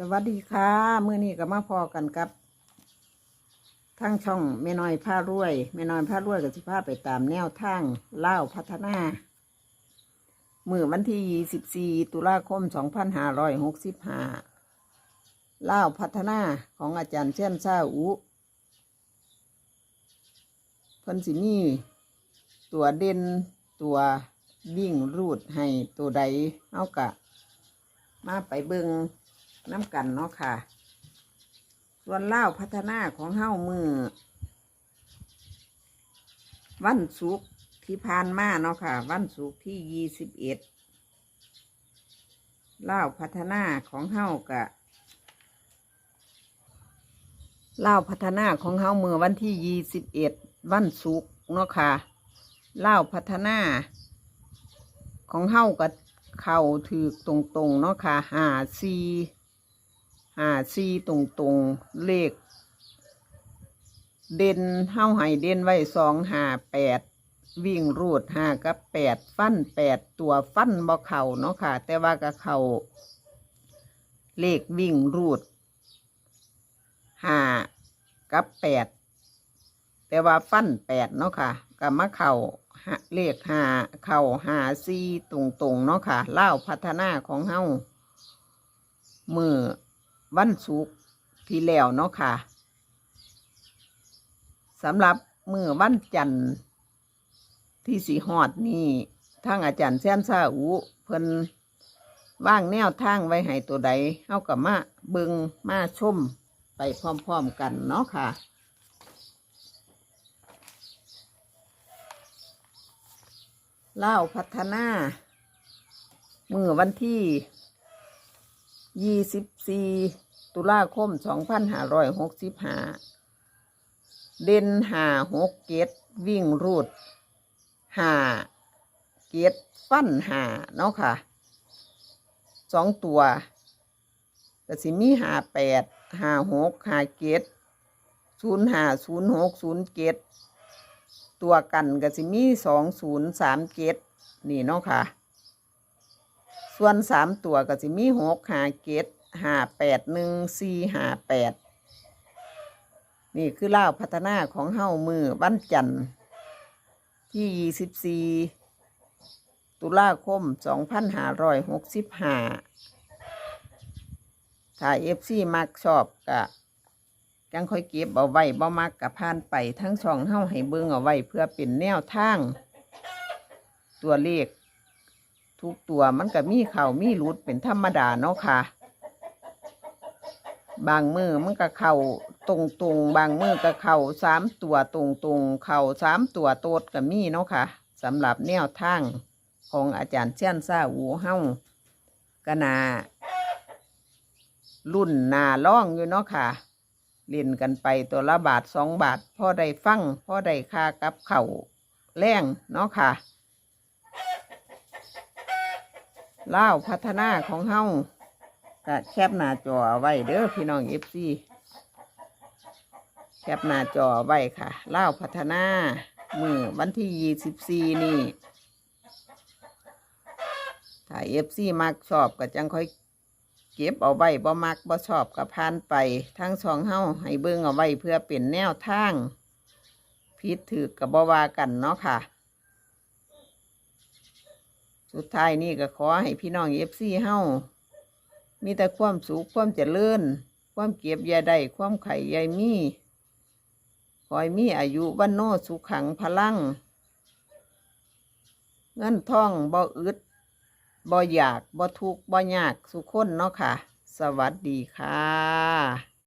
สวัสดีค่ะมื้อนี้ก็มาพอกันกับทั้งช่องแม่น้อยผ้ารวยแม่น้อยผ้ารวยกับสิพาไปตามแนวทางเล่าพัฒนามื่อวันที่ 24 ตุลาคม 2565เล่าพัฒนาของอาจารย์เช่นซาอุเพิ่นสิมีตัวเด่นตัววิ่งรูดให้ตัวใดเอากะ มาไปเบิง น้ำกันเนาะค่ะ ส่วนเล่าพัฒนาของเฮ้ามือ วันศุกร์ที่ผ่านมาเนาะค่ะ วันศุกร์ที่ยี่สิบเอ็ดเล่าพัฒนาของเฮ้ากะเล่าพัฒนาของเฮ้ามือวันที่ยี่สิบเอ็ดวันศุกร์เนาะค่ะเล่าพัฒนา ของเฮ้ากับเข่าถือตรงๆเนาะค่ะหาซี หาซีตรงๆเลข เด่นเฮ้าให้เด่นไว้สองหาแปดวิ่งรูดหากับแปดฟันแปดตัวฟันบ่เข่าเนาะค่ะ แต่ว่ากับเข่าเลขวิ่งรูดหากับแปดแต่ว่าฟันแปดเนาะค่ะกับมะเข่าเลขหาเข่าหาซีตรงๆเนาะค่ะเล่าพัฒนาของเฮามือ วันศุกร์ที่แล้วเนาะค่ะสำหรับมือวันจันทร์ที่สีหอดนี่ทางอาจารย์แซมซาอูเพิ่นว่างแนวทางไว้ให้ตัวใดเฮากับมาเบิงมาชมไปพร้อมๆกันเนาะค่ะเล่าพัฒนา มือวันที่ ยี่สิบสี่ตุลาคมสองพันห้าร้อยหกสิบห้าเด่นหาหกเกตวิ่งรูดหาเกตฟันหาเนาะค่ะสองตัวกสิมีหาแปดหาหกหาเกตศูนย์หาศูนย์หกศูนย์เกตตัวกันกสิมีสองศูนย์สามเกตนี่เนาะค่ะ ส่วนสามตัวก็สิมีหกหาเกตหาแปดหนึ่งสี่หาแปดนี่คือเล่าพัฒนาของเฮ้ามือวันจันทร์ที่ยี่สิบสี่ตุลาคมสองพันหาร้อยหกสิบห้าถ้าเอฟซีมักชอบกะจังค่อยเก็บเอาไว้บ่มักกับพานไปทั้งช่องเฮาให้เบิ่งเอาไว้เพื่อเป็นแนวทาง ตัวเลข ทุกตัวมันก็มีเข่ามีหลุดเป็นธรรมดาเนาะค่ะ บางมือมันก็เข่าตรงตรงบางมือก็เข่าสามตัวตรงตรงเข่าสามตัวโตดก็มีเนาะค่ะสำหรับแนวทางของอาจารย์เชี่ยนซาอูเฮากนารุ่นนาล่องอยู่เนาะค่ะเล่นกันไปตัวละบาทสองบาทพ่อได้ฟังพ่อได้ค่ากับเข่าแรงเนาะค่ะ เล่าพัฒนาของเฮาก็แคบหน้าจอไว้เด้อพี่น้องเอฟซีแคบหน้าจอไว้ค่ะเล่าพัฒนามือวันที่ยี่สิบสี่นี่ถ้าเอฟซีมักชอบก็จังค่อยเก็บเอาไว้บ่มักบ่ชอบกับพานไปทั้งสองเฮาให้เบิ่งเอาไว้เพื่อเป็นแนวทางพิดถือกับบ่วากันเนาะค่ะ สุดท้ายนี่ก็ขอให้พี่น้องเอฟซีเฮามีแต่ความสุขความเจริญความเก็บยาได้ความไข่ยายมีขอให้มีอายุวันโนสุขังพลัง เงินทองบ่อึดบ่อยากบ่ทุกบ่ยากสุขคนเนาะค่ะ สวัสดีค่ะ